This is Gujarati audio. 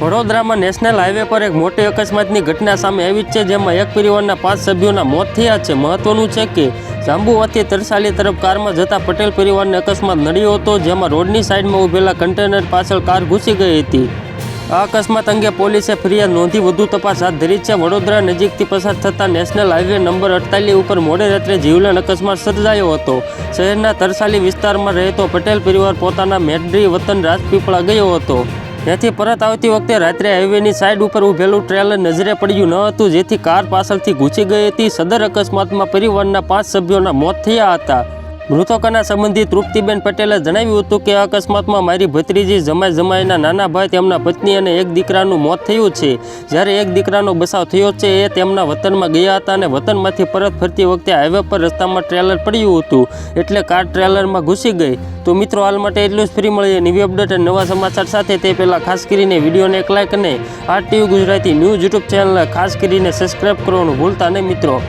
વડોદરામાં નેશનલ હાઈવે પર એક મોટી અકસ્માતની ઘટના સામે આવી જ છે, જેમાં એક પરિવારના પાંચ સભ્યોના મોત થયા છે. મહત્વનું છે કે જાંબુવાથી તરસાલી તરફ કારમાં જતા પટેલ પરિવારને અકસ્માત નડ્યો હતો, જેમાં રોડની સાઈડમાં ઊભેલા કન્ટેનર પાછળ કાર ઘૂસી ગઈ હતી. આ અકસ્માત અંગે પોલીસે ફરિયાદ નોંધી વધુ તપાસ હાથ ધરી છે. વડોદરા નજીકથી પસાર થતા નેશનલ હાઈવે નંબર અડતાલીસ ઉપર મોડે રાત્રે જીવલેણ અકસ્માત સર્જાયો હતો. શહેરના તરસાલી વિસ્તારમાં રહેતો પટેલ પરિવાર પોતાના મેડરી વતન રાજપીપળા ગયો હતો. ત્યાંથી પરત આવતી વખતે રાત્રે હાઈવેની સાઈડ ઉપર ઊભેલું ટ્રેલર નજરે પડ્યું ન હતું, જેથી કાર પાછળથી ઘૂસી ગઈ હતી. સદર અકસ્માતમાં પરિવારના પાંચ સભ્યોના મોત થયા હતા. મૃતકોના સંબંધી તૃપ્તિબેન પટેલે જણાવ્યું હતું કે અકસ્માતમાં મારી ભત્રીજી જમાઈ જમાઈના નાના ભાઈ તેમના પત્ની અને એક દીકરાનું મોત થયું છે. જ્યારે એક દીકરાનો બચાવ થયો છે, એ તેમના વતનમાં ગયા હતા અને વતનમાંથી પરત ફરતી વખતે હાઈવે પર રસ્તામાં ટ્રેલર પડ્યું હતું. એટલે કાર ટ્રેલરમાં ઘૂસી ગઈ. તો મિત્રો, હાલ માટે એટલું જ. ફ્રી મળીએ નવી અપડેટ અને નવા સમાચાર સાથે. તે પહેલાં ખાસ કરીને વિડીયોને એક લાઇક અને આ ટીવી ગુજરાતી ન્યૂઝ યુટ્યુબ ચેનલને ખાસ કરીને સબસ્ક્રાઈબ કરવાનું ભૂલતા નહીં મિત્રો.